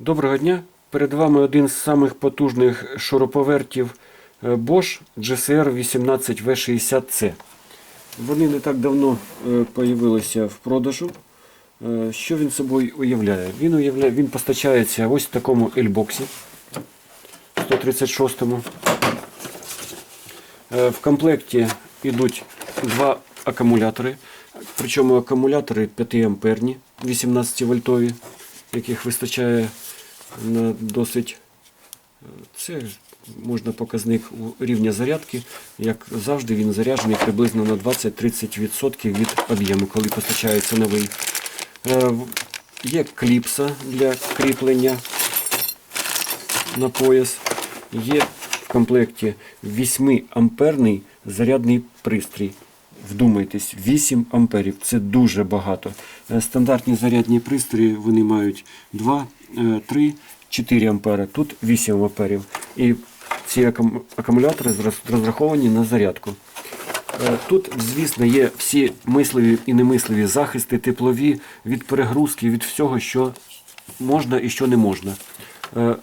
Доброго дня! Перед вами один з самих потужних шуруповертів е, Bosch GSR 18V60C. Вони не так давно е, появилися в продажу. Е, Що він собою уявляє? Він уявляє, він постачається ось в такому L-боксі 136-му. Е, В комплекті йдуть два акумулятори. Причому акумулятори 5 амперні, 18 вольтові, яких вистачає досить. е, Це можна показник рівня зарядки. Як завжди, він заряджений приблизно на 20-30% від об'єму, коли постачається новий. Е, Є кліпса для кріплення на пояс. Є в комплекті 8 амперний зарядний пристрій. Вдумайтесь, 8 амперів це дуже багато. Е, Стандартні зарядні пристрої вони мають 2, 3, 4 ампери. Тут 8 амперів. І ці акумулятори розраховані на зарядку. Е, Тут, звісно, є всі мисливі і немисливі захисти, теплові від перегрузки, від всього, що можна і що не можна. Е,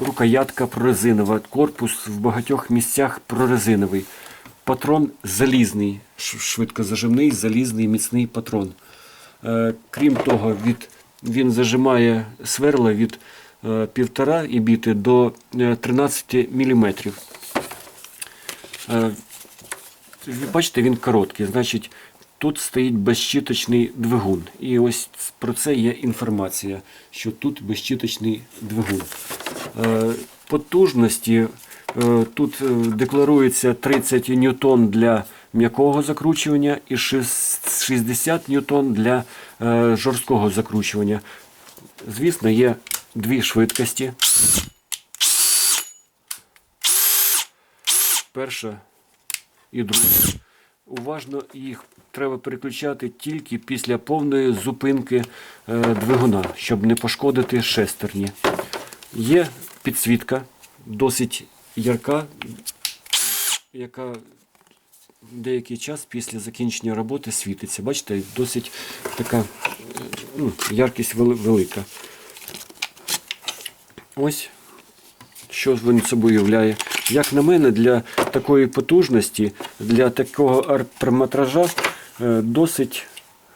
Рукоятка прорезинова, корпус в багатьох місцях прорезиновий. Патрон залізний, швидкозажимний, залізний, міцний патрон. Е, Крім того, від, він зажимає сверла від е, півтора і біти до е, 13 мм. Бачите, він короткий, значить тут стоїть безщіточний двигун. І ось про це є інформація, що тут безщіточний двигун. Е, Потужності е, тут е, декларується 30 ньютон для м'якого закручування і 60 ньютон для е, жорсткого закручування. Звісно, є дві швидкості. Перша і друге. Уважно їх треба переключати тільки після повної зупинки е, двигуна, щоб не пошкодити шестерні. Є підсвітка, досить ярка, яка деякий час після закінчення роботи світиться. Бачите, досить така ну, яркість велика. Ось що він собою являє. Як на мене, для такої потужності, для такого арт-перметража е, досить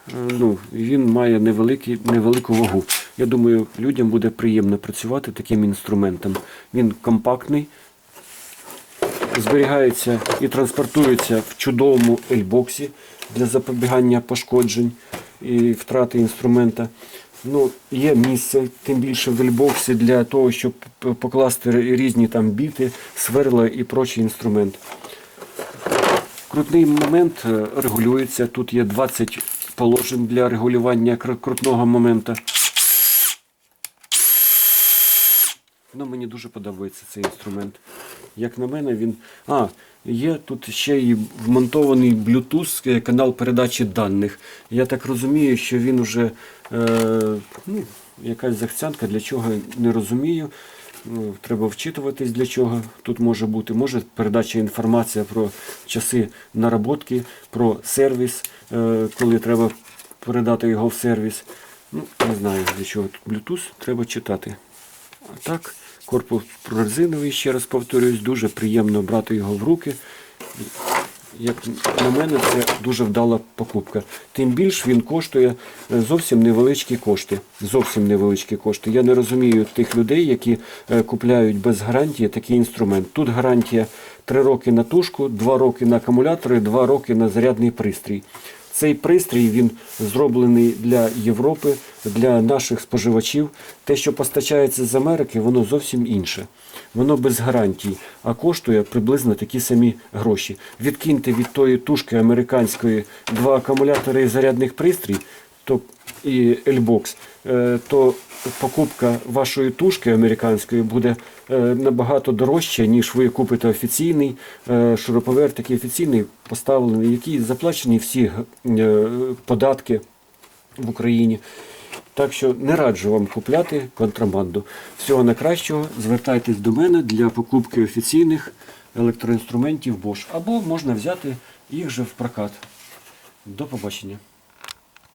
е, ну, він має невеликий, невелику вагу. Я думаю, людям буде приємно працювати таким інструментом. Він компактний, зберігається і транспортується в чудовому ельбоксі для запобігання пошкоджень і втрати інструмента. Ну, є місце, тим більше в ельбоксі для того, щоб покласти різні там біти, сверла і прочий інструмент. Крутний момент е, регулюється. Тут є 20 положень для регулювання крутного моменту. Ну, мені дуже подобається цей інструмент. Як на мене, він. А, є тут ще і вмонтований Bluetooth е, канал передачі даних. Я так розумію, що він уже е, ну, якась захцянка, для чого не розумію. Ну, Треба вчитуватись для чого тут може бути. Може передача інформація про часи наработки, про сервіс, е, коли треба передати його в сервіс. Ну, не знаю для чого тут Bluetooth, треба читати. А так, корпус прорезиновий, ще раз повторюсь, дуже приємно брати його в руки. Як на мене, це дуже вдала покупка. Тим більш він коштує е, зовсім невеличкі кошти. Зовсім невеличкі кошти. Я не розумію тих людей, які е, купляють без гарантії такий інструмент. Тут гарантія 3 роки на тушку, 2 роки на акумулятори, 2 роки на зарядний пристрій. Цей пристрій він зроблений для Європи, для наших споживачів. Те, що постачається з Америки, воно зовсім інше. Воно без гарантій, а коштує приблизно такі самі гроші. Відкиньте від тої тушки американської два акумулятори і зарядних пристрій, то і L-Box, е, то покупка вашої тушки американської буде е, набагато дорожча, ніж ви купите офіційний е, шуруповерт, такий офіційний поставлений, який заплачені всі е, податки в Україні. Так що не раджу вам купляти контрабанду. Всього найкращого, звертайтесь до мене для покупки офіційних електроінструментів Bosch. Або можна взяти їх же в прокат. До побачення.